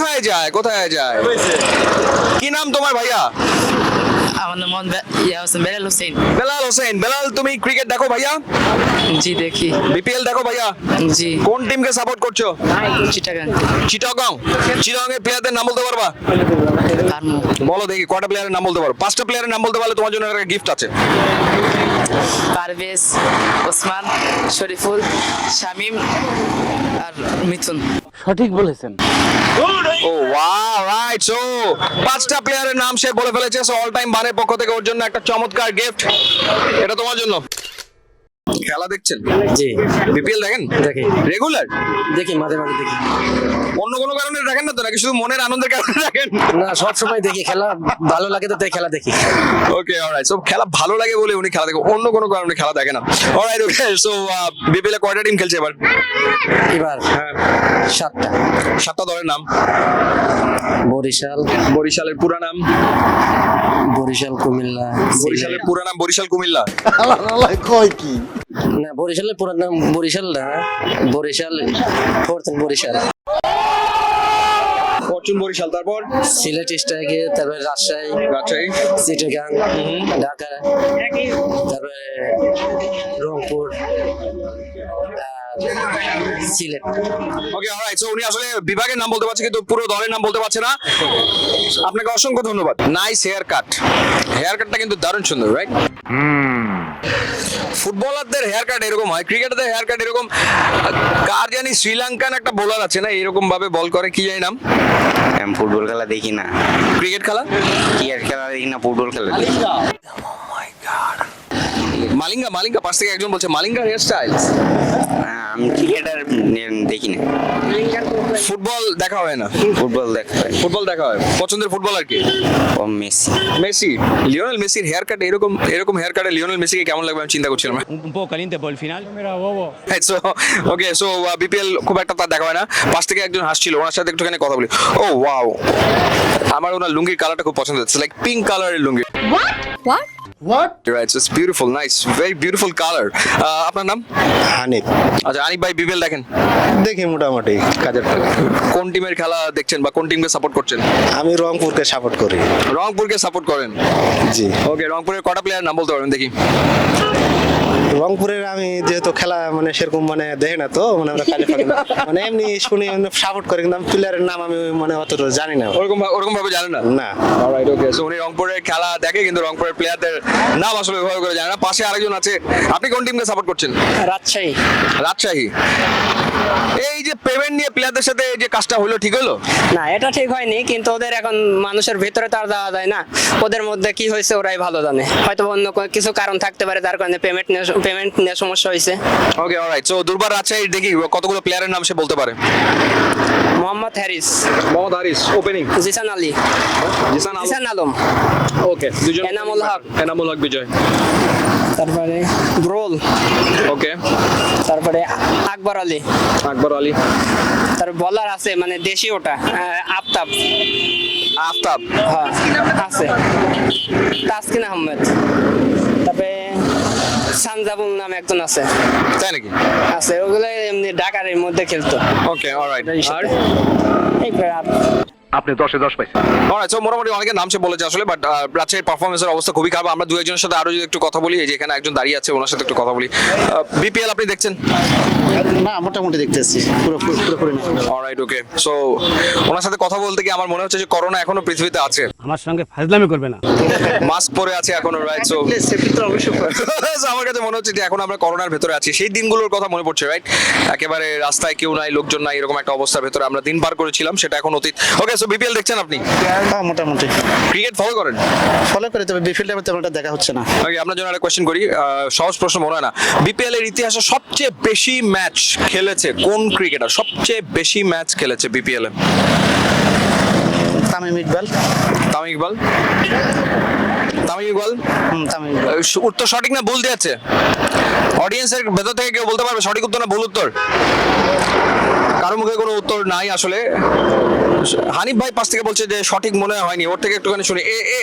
কোথায় যায়? কোথায় যায়? কি নাম তোমার ভাইয়া? আমার নাম ইয়া হোসেন বেলাল হোসেন। বেলাল হোসেন বেলাল তুমি ক্রিকেট দেখো ভাইয়া? জি দেখি। বিপিএল দেখো ভাইয়া? জি। কোন টিমকে সাপোর্ট করছ? চিটাগাং চিটাগং। চিটাগং? এর প্লেয়ারদের নাম বলতে পারবা? বলো দেখি কয়টা প্লেয়ারের নাম বলতে পারো? পাঁচটা প্লেয়ারের নাম বলতে পারলে তোমার জন্য একটা গিফট আছে। পারভেজ ওসমান শরীফুল শামিম আর Mithun. Oh wow right so পাঁচটা প্লেয়ারের নাম সে বলে ফেলেছে সো অল টাইম বানের পক্ষ থেকে ওর জন্য একটা চমৎকার গিফট এটা তোমার জন্য। খেলা দেখছেন? জি। বিপিএল দেখেন? দেখি। রেগুলার দেখি মাঝে মাঝে দেখি। অন্য কোনো কারণে দেখেন না তো? নাকি শুধু মনের আনন্দের কারণে দেখেন? না সব সময় দেখি খেলা ভালো লাগে তো তাই খেলা দেখি। ওকে অলরাইট সো খেলা ভালো লাগে বলে উনি খেলা দেখে অন্য কোনো কারণে খেলা দেখে না। অলরাইট ওকে সো বিপিএল এ কয়টা টিম খেলছে এবার? এবার সাতটা। সাতটা দলের নাম? বরিশাল। বরিশালের পুরা নাম? বরিশাল কুমিল্লা বরিশালের পুরা নাম বরিশাল কুমিল্লা? না বরিশালের পুরো নাম বরিশাল না বরিশাল ফোর্থ বরিশাল। ফরচুন বরিশাল তারপর? সিলেট স্ট্রাইকে তারপর রাজশাহী রাজশাহী। চিটাগাং ঢাকা। তারপরে Rangpur Sylhet okay alright so উনি আসলে বিভাগের নাম বলতে পারছে কিন্তু পুরো দলের নাম বলতে পারছে না। আপনাকে অসংখ্য ধন্যবাদ। নাইস হেয়ার কাট হেয়ার কাটটা কিন্তু দারুণ সুন্দর রাইট ফুটবলারদের হেয়ার কাট এরকম হয় ক্রিকেটারদের হেয়ার কাট এরকম। কার জানি শ্রীলঙ্কান একটা বোলার আছে না এরকম ভাবে বল করে কি জানি নাম? আমি ফুটবল খেলা দেখি না। ক্রিকেট খেলা? ক্রিকেট খেলা দেখি না ফুটবল খেলা দেখি। মালিঙ্গা মালিঙ্গা পাশ থেকে একজন বলছে মালিঙ্গা হেয়ার স্টাইল আমি ক্রিকেট আর দেখি না ফুটবল দেখা হয় না। ফুটবল দেখা হয় ফুটবল দেখা হয়। পছন্দের ফুটবলার কি? ও মেসি। মেসি। লিওনেল মেসির হেয়ার কাট এরকম এরকম হেয়ার কাটে লিওনেল মেসিকে কেমন লাগবে আমি চিন্তা করছিলাম। Un poco caliente por el final. So okay so BPL খুব একটা তার দেখা হয় না। পাশ থেকে একজন হাসছিল ওনার সাথে একটুখানি কথা বলি। ও ওয়াও আমার ওনার লুঙ্গির কালারটা খুব পছন্দ হচ্ছে। লাইক পিঙ্ক কালারের lungi. What? Right it's beautiful nice very beautiful colour আপনার নাম? হানিফ। আচ্ছা হানিফ ভাই বিপিএল দেখেন? দেখি মোটামুটি। কাজের কোন টিমের খেলা দেখছেন বা কোন টিমকে সাপোর্ট করছেন? আমি রংপুরকে সাপোর্ট করি। রংপুরকে সাপোর্ট করেন? জি। ওকে রংপুরের কটা প্লেয়ার নাম বলতে পারবেন দেখি। রংপুরের আমি যেহেতু খেলা মানে সেরকম মানে দেখে না তো মানে আমরা কাজে ফাঁকি মানে এমনি শুনি সাপোর্ট করি কিন্তু প্লেয়ারের নাম আমি মানে অতটা জানি না। ওরকম ওরকম ভাবে জানি না? না। অলরাইট ওকে সো উনি রংপুরের খেলা দেখে কিন্তু রংপুরের প্লেয়ারদের নাম আসলে ওইভাবে করে জানে না। পাশে আরেকজন আছে। আপনি কোন টিমকে সাপোর্ট করছেন? রাজশাহী। রাজশাহী। এই যে পেমেন্ট নিয়ে প্লেয়ারদের সাথে যে কাজটা হলো ঠিক হলো? না এটা ঠিক হয়নি কিন্তু ওদের এখন মানুষের ভিতরে তো আর দেওয়া যায় না। ওদের মধ্যে কি হয়েছে ওরাই ভালো জানে। হয়তো অন্য কিছু কারণ থাকতে পারে যার কারণে পেমেন্ট পেমেন্ট নিয়ে সমস্যা হয়েছে। ওকে অলরাইট সো দুর্বার রাজশাহী দেখি কতগুলো প্লেয়ারের নাম সে বলতে পারে? Mohammad Harris Mohammad Haris opening Jisan Ali. Jisan Alam? Okay দুজন এনামুল হক। এনামুল হক বিজয়। তারপরে ব্রোল ওকে তারপরে আকবর আলী। আকবর আলী। তারপর বলার আছে মানে দেশি ওটা আফতাব। আফতাব। হ্যাঁ আছে। তাসকিন আহমেদ। তারপরে সানজাবুল নামে একজন আছে। তাই নাকি? আছে ওগুলো এমনি ঢাকার মধ্যে খেলতো। ওকে অলরাইট আর? এই আর অলরাইট সো মোটামুটি অনেকে নাম সে বলেছে আসলে বাট রাজশাহীর পারফরমেন্সের অবস্থা খুবই খারাপ। আমরা দু একজনের সাথে আরও যদি একটু কথা বলি এই যে এখানে একজন দাঁড়িয়ে আছে ওনার সাথে একটু কথা বলি। বিপিএল আপনি দেখছেন? না মোটামুটি দেখতেছি। পুরোপুরি অলরাইট ওকে সো ওনার সাথে কথা বলতে গিয়ে আমার মনে হচ্ছে যে করোনা এখনও পৃথিবীতে আছে। আমার সঙ্গে ফাজলামি করবে না। মাস্ক পরে আছে এখনও রাইট সো আমার কাছে মনে হচ্ছে যে এখন আমরা করোনার ভেতরে আছি। সেই দিনগুলোর কথা মনে পড়ছে রাইট একেবারে রাস্তায় কেউ নাই লোকজন নাই এরকম একটা অবস্থার ভেতরে আমরা দিন পার করেছিলাম সেটা এখন অতীত। ওকে সো বিপিএল দেখছেন আপনি? হ্যাঁ মোটামুটি। ক্রিকেট ফলো করেন? ফলো করে তবে মধ্যে তেমন একটা দেখা হচ্ছে না। ওকে আপনার জন্য একটা কোয়েশ্চেন করি। সহজ প্রশ্ন মনে হয় না। বিপিএল এর ইতিহাসে সবচেয়ে বেশি ম্যাচ খেলেছে কোন ক্রিকেটার সবচেয়ে বেশি ম্যাচ খেলেছে বিপিএল এ? তামিম ইকবাল। তামিম ইকবাল? তামিম ইকবাল? তামিম উত্তর সঠিক না ভুল দিয়েছে? অডিয়েন্সের ভেতর থেকে কেউ বলতে পারবে সঠিক উত্তর না ভুল উত্তর? কারও মুখে কোনো উত্তর নাই আসলে। হানিফ ভাই পাশ থেকে বলছে যে সঠিক মনে হয়নি, ওর থেকে একটুখানি শুনি। এ এ